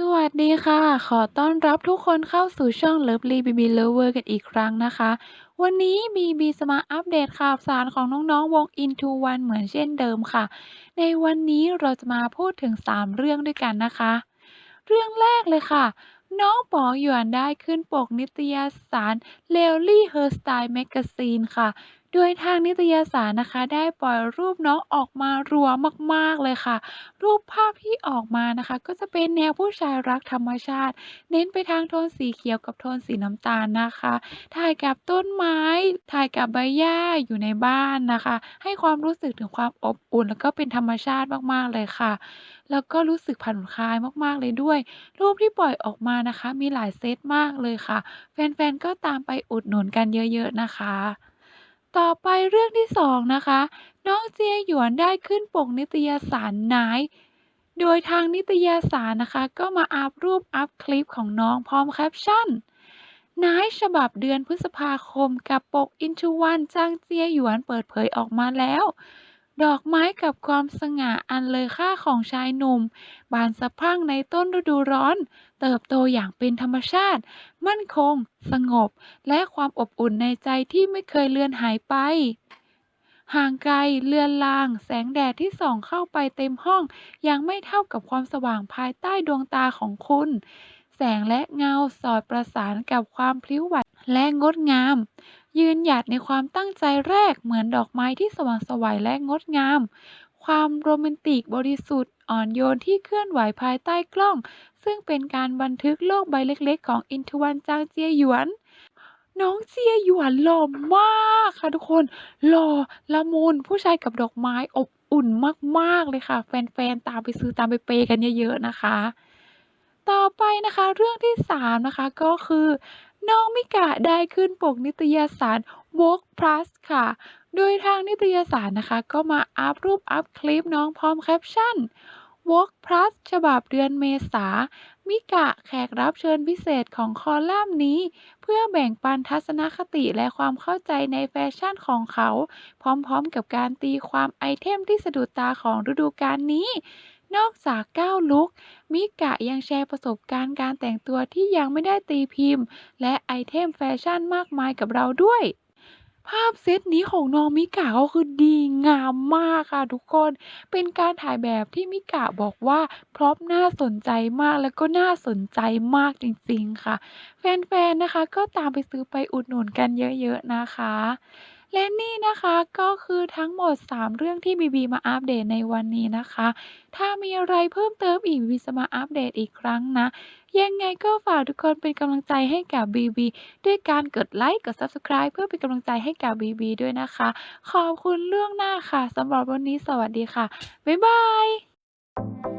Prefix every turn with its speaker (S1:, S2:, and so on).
S1: สวัสดีค่ะ ขอต้อนรับทุกคนเข้าสู่ช่อง Lovely BB Lover กันอีกครั้งนะคะ วันนี้ BB จะมาอัปเดตข่าวสารของน้องๆ วง Into One เหมือนเช่นเดิมค่ะ ในวันนี้เราจะมาพูดถึง 3 เรื่องด้วยกันนะคะ เรื่องแรกเลยค่ะ น้องป๋อหยวนได้ขึ้นปกนิตยสาร Lovely Her Style Magazine ค่ะ โดยทางนิตยสารนะคะ ได้ปล่อยรูปน้องออกมารัวมากๆเลยค่ะ รูปภาพที่ออกมานะคะ ก็จะเป็นแนวผู้ชายรักธรรมชาติ เน้นไปทางโทนสีเขียวกับโทนสีน้ำตาลนะคะ ถ่ายกับต้นไม้ ถ่ายกับใบหญ้าอยู่ในบ้านนะคะ ให้ความรู้สึกถึงความอบอุ่น แล้วก็เป็นธรรมชาติมากๆเลยค่ะ แล้วก็รู้สึกผ่อนคลายมากๆเลยด้วย รูปที่ปล่อยออกมานะคะ มีหลายเซตมากเลยค่ะ แฟนๆก็ตามไปอุดหนุนกันเยอะๆนะคะ ต่อไปเรื่องที่สองนะคะ น้องเจียหยวนได้ขึ้นปกนิตยสารนายโดยทางนิตยสารนะคะ ก็มาอัปรูปอัปคลิปของน้องพร้อมแคปชั่นนายฉบับเดือนพฤษภาคมกับปก Into One จางเจียหยวนเปิดเผยออกมาแล้ว ดอกไม้กับความสง่าอันเลอค่าของชายหนุ่ม บานสะพรั่งในต้นฤดูร้อน เติบโตอย่างเป็นธรรมชาติ มั่นคง สงบ และความอบอุ่นในใจที่ไม่เคยเลือนหายไป ห่างไกลเลือนลาง แสงแดดที่ส่องเข้าไปเต็มห้อง ยังไม่เท่ากับความสว่างภายใต้ดวงตาของคุณ แสงและเงาสอดประสานกับความพลิ้วไหวและงดงาม ยืนหยัดในความตั้งใจแรกเหมือนดอกไม้ที่สว่างสวยและงดงาม ความโรแมนติกบริสุทธิ์อ่อนโยนที่เคลื่อนไหวภายใต้กล้อง ซึ่งเป็นการบันทึกโลกใบเล็กๆ ของ Into One จางเจียหยวนน้องเจียหยวนหล่อมากค่ะทุกคนหล่อละมุนผู้ชายกับดอกไม้อบอุ่นมากๆเลยค่ะ แฟนๆตามไปซื้อตามไปเปย์กันเยอะๆนะคะ ต่อไปนะคะ เรื่องที่ 3 นะคะก็คือ น้องมิกะได้ขึ้นปกนิตยสาร Vogue Plus ค่ะ โดยทางนิตยสารนะคะ ก็มาอัปรูปอัปคลิปน้องพร้อมแคปชั่น Vogue Plus ฉบับเดือนเมษา มิกะแขกรับเชิญพิเศษของคอลัมน์นี้ เพื่อแบ่งปันทัศนคติและความเข้าใจในแฟชั่นของเขา พร้อมๆกับการตีความไอเทมที่สะดุดตาของฤดูกาลนี้ นอกจาก9ลุคมิกะยังแชร์ประสบการณ์การแต่งตัวที่ยังไม่ได้ตีพิมพ์ และไอเทมแฟชั่นมากมายกับเราด้วย ภาพเซตนี้ของน้องมิกะก็คือดีงามมากค่ะทุกคน เป็นการถ่ายแบบที่มิกะบอกว่าพร็อพน่าสนใจมากแล้วก็น่าสนใจมากจริงๆค่ะ แฟนๆนะคะก็ตามไปซื้อไปอุดหนุนกันเยอะๆนะคะ และนี่นะคะ ก็คือทั้งหมด 3 เรื่องที่ BB มาอัปเดตในวันนี้นะคะ ถ้ามีอะไรเพิ่มเติมอีก BB จะมาอัปเดตอีกครั้งนะ ยังไงก็ฝากทุกคนเป็นกำลังใจให้กับ BB ด้วยการกดไลค์กด Subscribe เพื่อเป็นกำลังใจให้กับ BB ด้วยนะคะ ขอบคุณล่วงหน้าค่ะสำหรับวันนี้สวัสดีค่ะ บ๊ายบาย